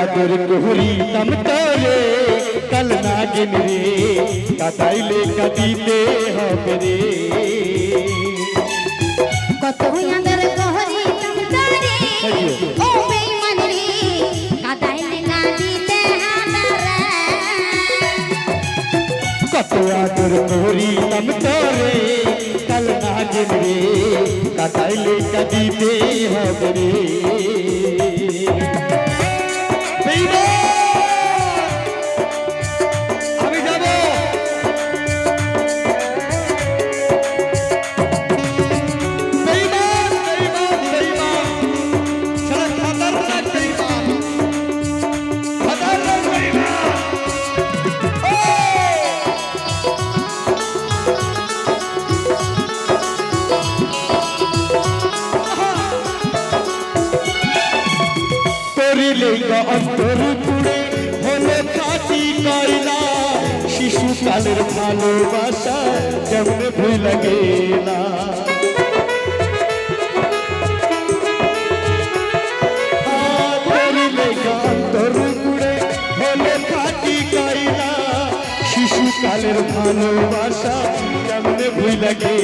আদর করি তম তোরে কাল নাগিন রে কাটাইলে কাটিতে হবে রে। কত আদর করি তম তোরে ও বেঈমান রে কাদাইলে কাঁদিতে হবে রে। কত আদর করি তম তোরে কাল নাগিন রে কাটাইলে কাটিতে হবে রে। অন্তর পুড়ে হলো খাটি কয়লা। শিশুকালের ভালোবাসা যেমন ভুল কয়লা। শিশুকালের ভালোবাসা যেমন ভুল লাগে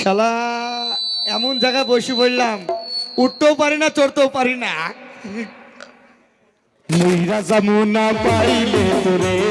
শালা, এমন জায়গায় বসে পড়লাম, উঠতেও পারি না, চড়তেও পারি না। মুইরা যমুনা পাইলে তোরে।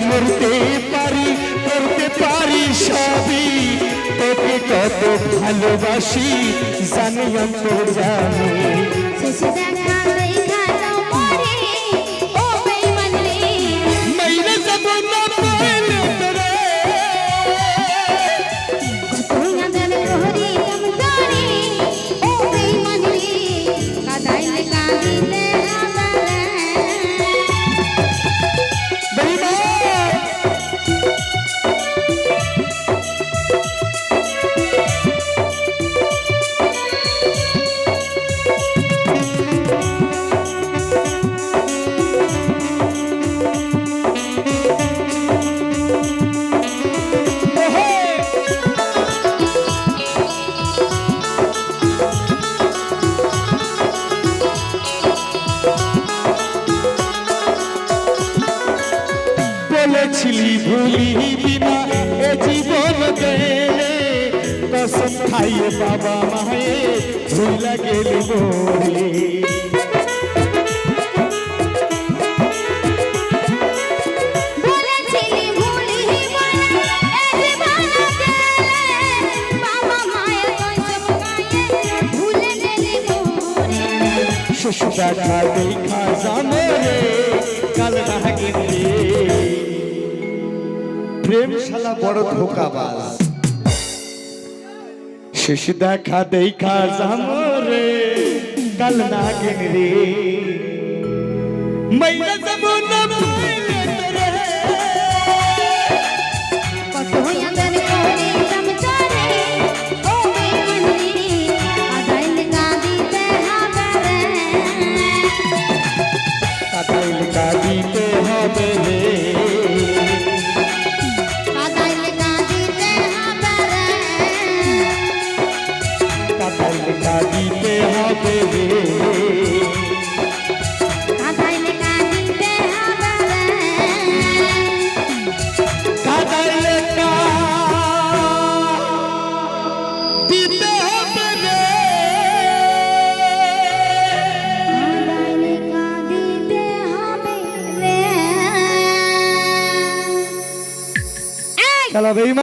মরতে পারি করতে পারি সবই তোকে কত ভালোবাসি জানি অন্তর জানি বলেছিলি ভুলিবি না এ জীবন গেলে কসম খাইয়ে বাবা মায়ে গেলি বলে। প্রেম শালা বড় ধোকাবাজ। শেষ দেখা দেখা জামরে, কাল না রে। মাইরা যমুনা পাইলে তোরে। কত আদর Cada vez más.